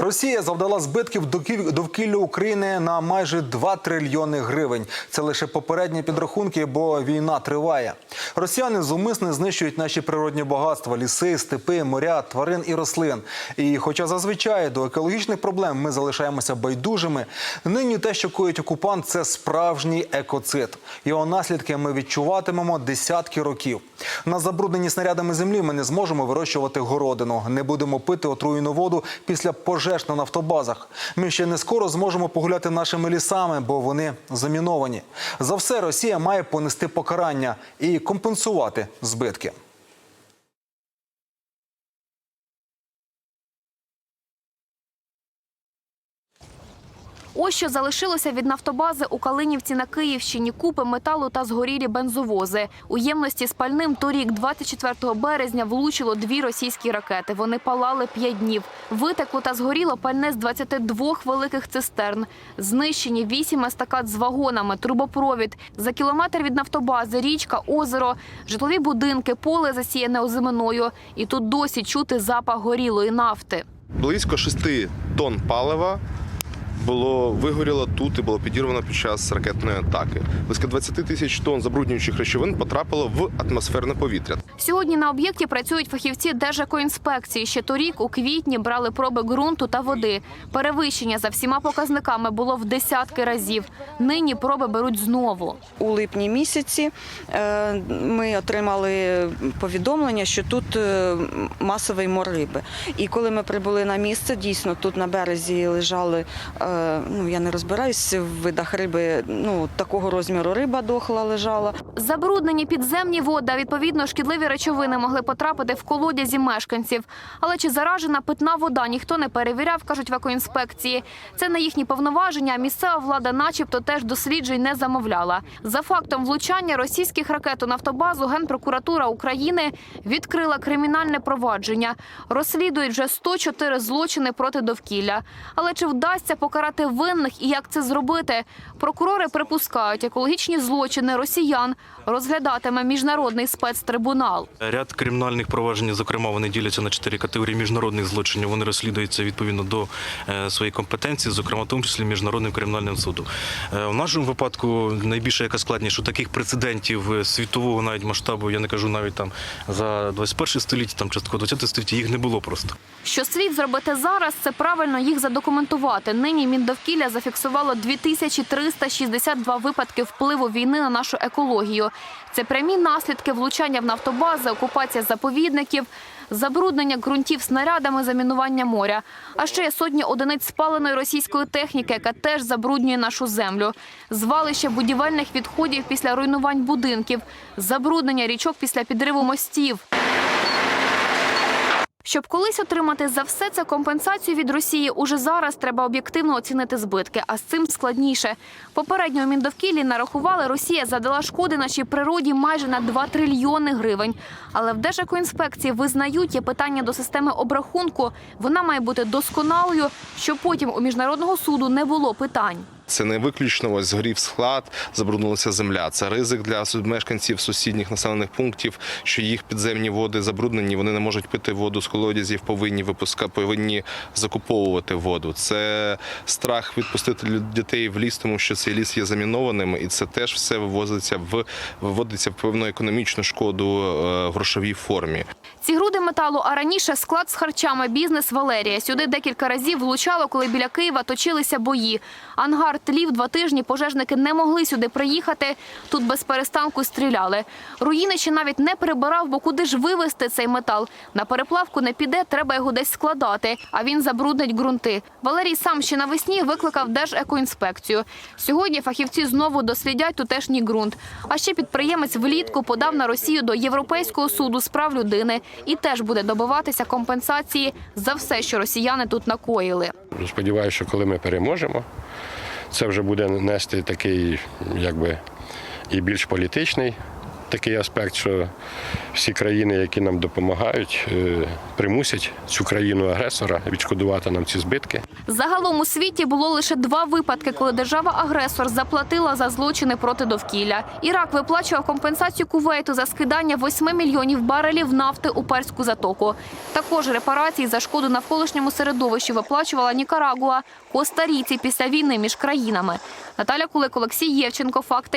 Росія завдала збитків довкіллю України на майже 2 трильйони гривень. Це лише попередні підрахунки, бо війна триває. Росіяни зумисне знищують наші природні багатства: ліси, степи, моря, тварин і рослин. І хоча зазвичай до екологічних проблем ми залишаємося байдужими, нині те, що коїть окупант, це справжній екоцид. Його наслідки ми відчуватимемо десятки років. На забрудненні снарядами землі ми не зможемо вирощувати городину, не будемо пити отруєну воду після пожеж на нафтобазах. Ми ще не скоро зможемо погуляти нашими лісами, бо вони заміновані. За все Росія має понести покарання і компенсувати збитки. Ось що залишилося від нафтобази у Калинівці на Київщині. Купи металу та згорілі бензовози. У ємності з пальним торік, 24 березня, влучило дві російські ракети. Вони палали п'ять днів. Витекло та згоріло пальне з 22 великих цистерн. Знищені вісім естакад з вагонами, трубопровід. За кілометр від нафтобази річка, озеро, житлові будинки, поле засіяне озиминою. І тут досі чути запах горілої нафти. Близько 6 тонн палива було вигоріло тут і було підірвано під час ракетної атаки. Близько 20 тисяч тонн забруднюючих речовин потрапило в атмосферне повітря. Сьогодні на об'єкті працюють фахівці Держекоінспекції. Ще торік у квітні брали проби ґрунту та води. Перевищення за всіма показниками було в десятки разів. Нині проби беруть знову. У липні місяці е, ми отримали повідомлення, що тут е, масовий мор риби. І коли ми прибули на місце, дійсно тут на березі лежали. Е, Ну я не розбираюсь в видах риби. Ну такого розміру риба дохла лежала. Забруднені підземні води, а відповідно шкідливі речовини могли потрапити в колодязі мешканців. Але чи заражена питна вода ніхто не перевіряв, кажуть в екоінспекції. Це не їхні повноваження. Місцева влада, начебто, теж досліджень не замовляла. За фактом влучання російських ракет у нафтобазу Генпрокуратура України відкрила кримінальне провадження. Розслідують вже 104 злочини проти довкілля. Але чи вдасться покарати винних і як це зробити? Прокурори припускають, екологічні злочини росіян розглядатиме міжнародний спецтрибунал. Ряд кримінальних проваджень, зокрема, вони діляться на чотири категорії міжнародних злочинів. Вони розслідуються відповідно до е, своєї компетенції, зокрема, в тому числі міжнародним кримінальним судом. Е, У нашому випадку найбільше яка складність, що таких прецедентів е, світового навіть масштабу, я не кажу навіть там за 21 століття, там частково 20 століття, їх не було просто. Що слід зробити зараз, це правильно їх задокументувати. Нині Міндовкілля зафіксувало 2362 випадки впливу війни на нашу екологію. Це прямі наслідки влучання в нафтобази, окупація заповідників, забруднення ґрунтів снарядами, замінування моря. А ще є сотні одиниць спаленої російської техніки, яка теж забруднює нашу землю. Звалище будівельних відходів після руйнувань будинків, забруднення річок після підриву мостів. Щоб колись отримати за все це компенсацію від Росії, уже зараз треба об'єктивно оцінити збитки, а з цим складніше. Попередньо у Міндовкіллі нарахували, Росія задала шкоди нашій природі майже на 2 трильйони гривень. Але в Держекоінспекції визнають, є питання до системи обрахунку. Вона має бути досконалою, щоб потім у міжнародного суду не було питань. Це не виключно ось згорів склад, забруднилася земля. Це ризик для мешканців сусідніх населених пунктів, що їх підземні води забруднені. Вони не можуть пити воду з колодязів, повинні випуска, повинні закуповувати воду. Це страх відпустити дітей в ліс, тому що цей ліс є замінованим, і це теж все вивозиться в виводиться в певну економічну шкоду е, в грошовій формі. Ці груди металу, а раніше склад з харчами, бізнес Валерія. Сюди декілька разів влучало, коли біля Києва точилися бої. Ангар тлів два тижні. Пожежники не могли сюди приїхати. Тут без перестанку стріляли. Руїни ще навіть не прибирав, бо куди ж вивезти цей метал? На переплавку не піде, треба його десь складати, а він забруднить ґрунти. Валерій сам ще навесні викликав Держекоінспекцію. Сьогодні фахівці знову дослідять тутешній ґрунт. А ще підприємець влітку подав на Росію до Європейського суду з прав людини і теж буде добиватися компенсації за все, що росіяни тут накоїли. Сподіваюся, що коли ми переможемо, це вже буде нести такий, якби і більш політичний такий аспект, що всі країни, які нам допомагають, е, примусять цю країну-агресора відшкодувати нам ці збитки. Загалом у світі було лише два випадки, коли держава-агресор заплатила за злочини проти довкілля. Ірак виплачував компенсацію Кувейту за скидання 8 мільйонів барелів нафти у Перську затоку. Також репарації за шкоду навколишньому середовищу виплачувала Нікарагуа, Коста-Ріці після війни між країнами. Наталя Кулик, Олексій Євченко, Факт